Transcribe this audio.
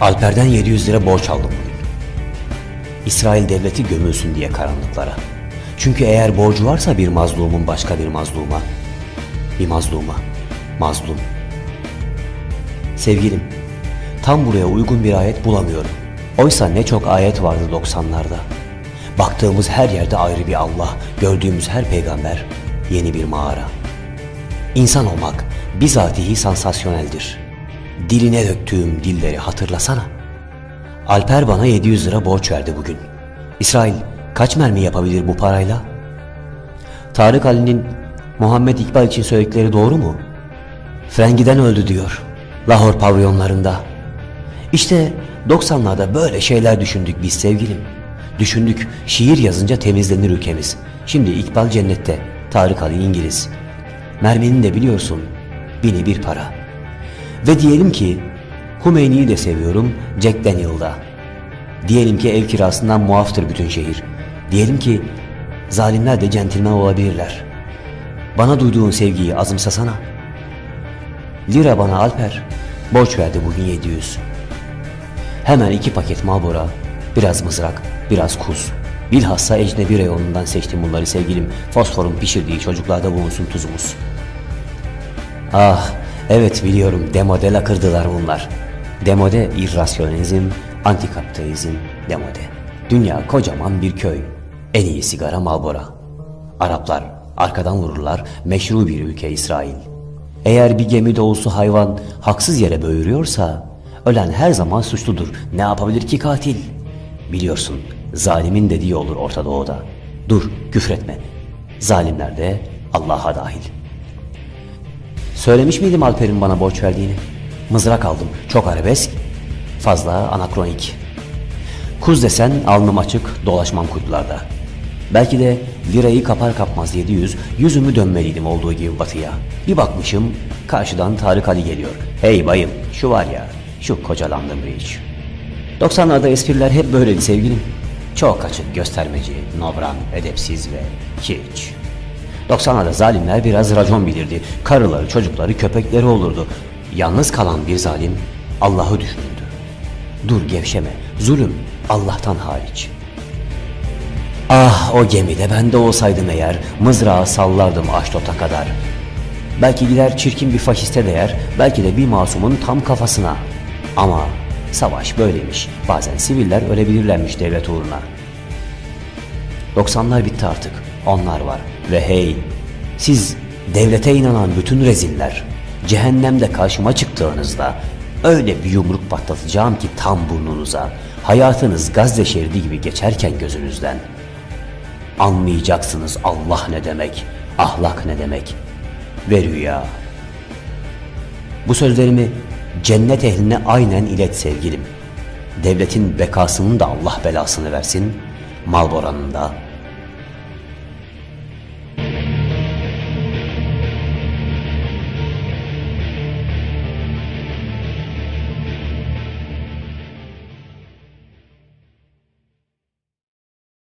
Alper'den 700 lira borç aldım bugün. İsrail devleti gömülsün diye karanlıklara. Çünkü eğer borcu varsa bir mazlumun başka bir mazluma, bir mazluma, mazlum. Sevgilim, tam buraya uygun bir ayet bulamıyorum. Oysa ne çok ayet vardı 90'larda. Baktığımız her yerde ayrı bir Allah, gördüğümüz her peygamber yeni bir mağara. İnsan olmak bizatihi sansasyoneldir. Diline döktüğüm dilleri hatırlasana. Alper bana 700 lira borç verdi bugün. İsrail kaç mermi yapabilir bu parayla? Tarık Ali'nin Muhammed İkbal için söyledikleri doğru mu? Frengiden öldü diyor. Lahor pavyonlarında. İşte 90'larda böyle şeyler düşündük biz sevgilim. Düşündük şiir yazınca temizlenir ülkemiz. Şimdi İkbal cennette, Tarık Ali İngiliz. Merminin de biliyorsun bini bir para. Ve diyelim ki Hümeyni'yi de seviyorum Jack Daniel'da. Diyelim ki ev kirasından muaftır bütün şehir. Diyelim ki zalimler de centilmen olabilirler. Bana duyduğun sevgiyi azımsasana. Lira bana Alper. Borç verdi bugün 700. Hemen iki paket Marlboro, biraz mızrak, biraz kuz. Bilhassa ecnebi reyonundan seçtim bunları sevgilim. Fosforun pişirdiği çocuklarda bulunsun tuzumuz. Ah, evet biliyorum demode lakırdılar bunlar. Demode irrasyonizm, antikapitalizm, demode. Dünya kocaman bir köy. En iyi sigara Marlboro. Araplar arkadan vururlar, meşru bir ülke İsrail. Eğer bir gemi dolusu hayvan haksız yere böğürüyorsa, ölen her zaman suçludur. Ne yapabilir ki katil? Biliyorsun, zalimin dediği olur Orta Doğu'da. Dur, küfretme. Zalimler de Allah'a dahil. Söylemiş miydim Alper'in bana borç verdiğini? Mızrak aldım. Çok arabesk, fazla anakronik. Kuz desen alnım açık, dolaşmam kuytularda. Belki de lirayı kapar kapmaz 700, yüzümü dönmeliydim olduğu gibi batıya. Bir bakmışım, karşıdan Tarık Ali geliyor. Hey bayım, şu var ya, şu koca London Bridge. 90'larda espriler hep böyleydi sevgilim. Çok açık, göstermeci, nobran, edepsiz ve hiç. 90'larda zalimler biraz racon bilirdi. Karıları, çocukları, köpekleri olurdu. Yalnız kalan bir zalim Allah'ı düşünürdü. Dur gevşeme, zulüm Allah'tan hariç. Ah o gemide ben de olsaydım eğer mızrağı sallardım Aşdot'a kadar. Belki gider çirkin bir faşiste değer, belki de bir masumun tam kafasına. Ama savaş böyleymiş. Bazen siviller ölebilirlermiş devlet uğruna. 90'lar bitti artık. Onlar var. Ve hey, siz devlete inanan bütün reziller, cehennemde karşıma çıktığınızda öyle bir yumruk patlatacağım ki tam burnunuza, hayatınız Gazze şeridi gibi geçerken gözünüzden. Anlayacaksınız Allah ne demek, ahlak ne demek ve rüya. Bu sözlerimi cennet ehline aynen ilet sevgilim. Devletin bekasının da Allah belasını versin, Malbora'nın da,